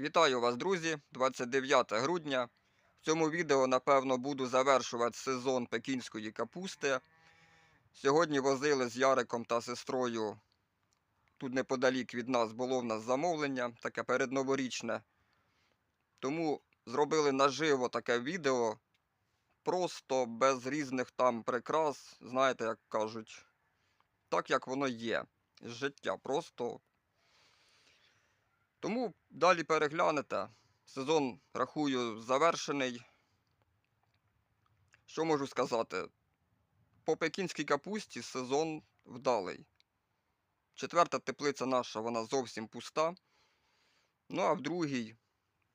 Вітаю вас, друзі! 29 грудня. В цьому відео, напевно, буду завершувати сезон пекінської капусти. Сьогодні возили з Яриком та сестрою. Тут неподалік від нас було в нас замовлення, таке передноворічне. Тому зробили наживо таке відео. Просто без різних там прикрас, знаєте, як кажуть, так як воно є. З життя. Просто тому далі переглянете. Сезон, рахую, завершений. Що можу сказати? По пекінській капусті сезон вдалий. Четверта теплиця наша, вона зовсім пуста. Ну, а в другій,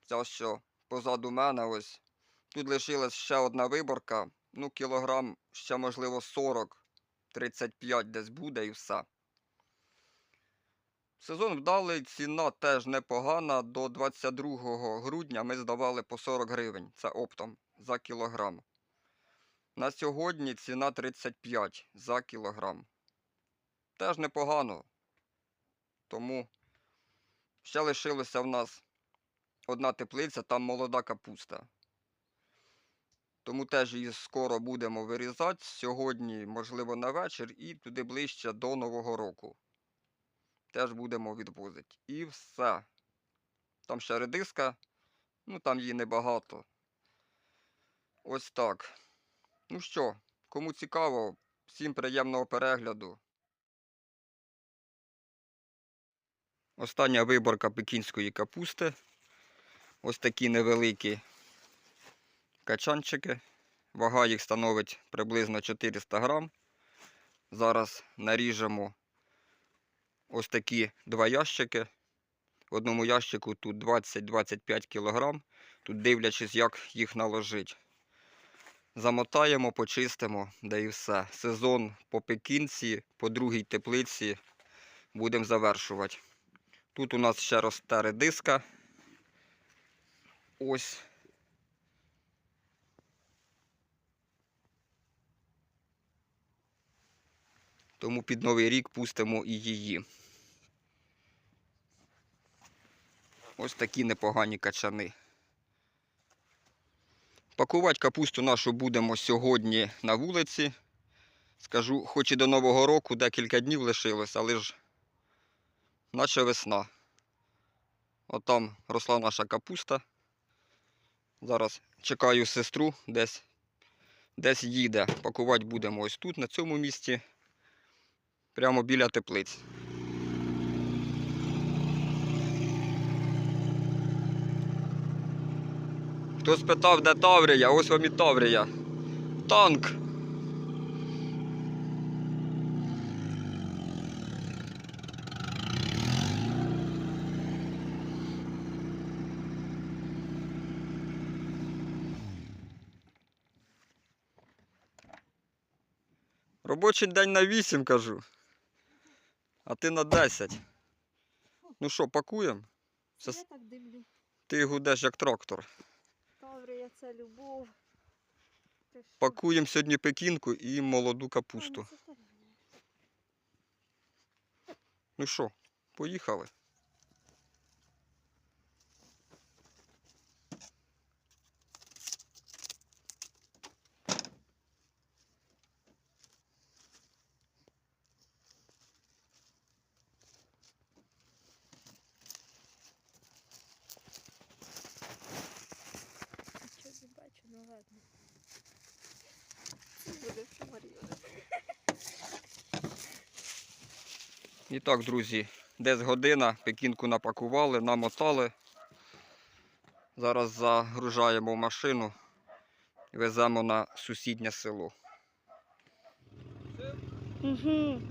ця що позаду мене ось. Тут лишилась ще одна виборка. Ну, кілограм ще, можливо, 40-35 десь буде і все. Сезон вдалий, ціна теж непогана. До 22 грудня ми здавали по 40 гривень. Це оптом за кілограм. На сьогодні ціна 35 за кілограм. Теж непогано. Тому ще лишилося в нас одна теплиця, там молода капуста. Тому теж її скоро будемо вирізати. Сьогодні, можливо, на вечір і туди ближче до Нового року теж будемо відвозити. І все. Там ще редиска, ну там її небагато. Ось так. Ну що, кому цікаво, всім приємного перегляду. Остання виборка пекінської капусти. Ось такі невеликі качанчики. Вага їх становить приблизно 400 грам. Зараз наріжемо ось такі два ящики. В одному ящику тут 20-25 кг. Тут дивлячись, як їх наложить. Замотаємо, почистимо, да і все. Сезон по пекінці, по другій теплиці будемо завершувати. Тут у нас ще росте редиска. Ось. Тому під новий рік пустимо і її. Ось такі непогані качани. Пакувати капусту нашу будемо сьогодні на вулиці. Скажу, хоч і до Нового року декілька днів лишилось, але ж наче весна. Отам росла наша капуста. Зараз чекаю сестру, десь, десь їде. Пакувати будемо ось тут, на цьому місці, прямо біля теплиць. Хто спитав, де Таврія? Ось вам і Таврія. Танк. Робочий день на 8, кажу. А ти на 10. Ну що, пакуємо? Це Я так дивлю. Ти гудеш як трактор. Таврія це любов. Пакуємо сьогодні пекінку і молоду капусту. ну, так. Ну що, поїхали. Нічого не бачу, ну ладно. Це буде в Марію. І так, друзі, десь година, пекінку напакували, намотали. Зараз загружаємо в машину і веземо на сусіднє село. Угу.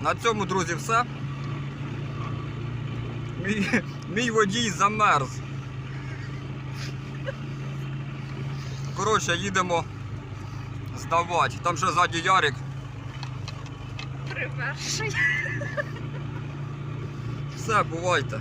На цьому, друзі, все. Мій, мій водій замерз. Коротше, їдемо здавати. Там вже ззаді Ярик. Приверший. Все, бувайте.